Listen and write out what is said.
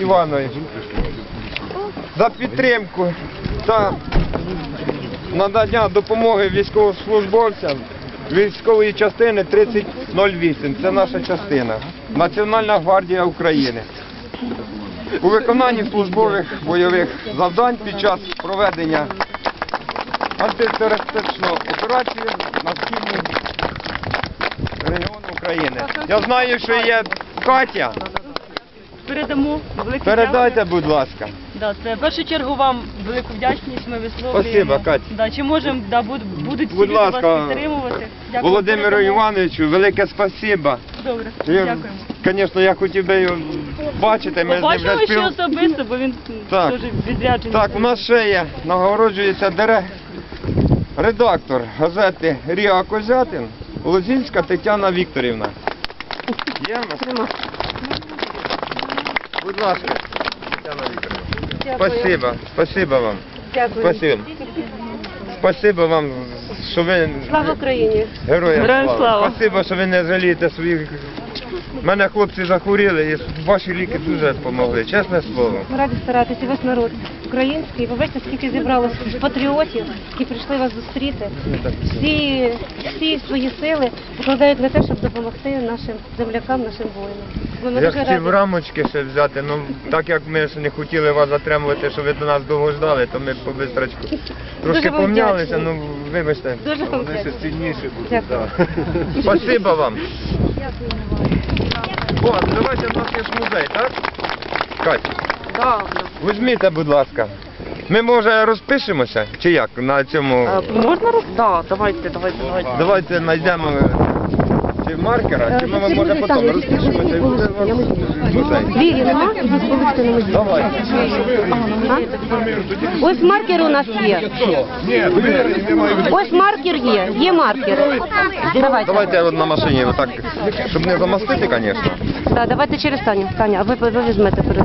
Іванович за підтримку та надання допомоги військовослужбовцям військової частини 3008. Це наша частина. Національна гвардія України. У виконанні службових бойових завдань під час проведення антитерористичної операції на східній регіон України. Я знаю, що є Катя. Передамо велике Передайте, будь ласка. Да, це в першу чергу вам велику вдячність ми висловлюємо. Спасибо, Катя. Да, чи можемо, да, буд- будуть всі Будь люди ласка, вас підтримувати. Дякую, Володимиру передамо. Івановичу, велике спасибо. Добре, Я, дякуємо. Звісно, я хотів би його бачити. Ми з ним Побачимо ще спіл... особисто, бо він Так. теж відряджений. Так, у нас ще є, нагороджується дере... редактор газети Ріа Козятин, Лозінська Тетяна Вікторівна. Є в нас? Будь ласка, Тетяна Вікторівна. Спасибо, спасибо вам. Дякую. Спасибо. Спасибо вам, що ви Слава Україні! Героям, Героям слава. слава. Спасибо, що ви не жалієте своїх. Мене хлопці захворіли і ваші ліки дуже допомогли, чесне слово. Ми раді старатися, весь народ український. Ви бачите, скільки зібралося патріотів, які прийшли вас зустріти. Всі, всі свої сили покладають на те, щоб допомогти нашим землякам, нашим воїнам. Я хотів рамочки ще взяти, ну так як ми ж не хотіли вас затримувати, що ви до нас довго ждали, то ми по бистрочку трошки помнялися, ну вибачте. Дуже вам вдячна. сильніші Дякую. Спасибо вам. О, давайте в нас є ж музей, так? Катя, Да. візьміть, будь ласка. Ми може розпишемося, чи як на цьому. Е, Можна роз... Да, давайте, давайте, давайте. Давайте знайдемо чи маркера, чи ми е, може потім розпишемо, це буде в музей. Двери нема? Здесь вулиці нема. Давай. Ось маркер у нас є. Ось маркер є. Є маркер. Давайте. Давайте на машині, отак, щоб не замастити, звісно. Так, давайте через Таню. Таня, а ви, візьмете перед.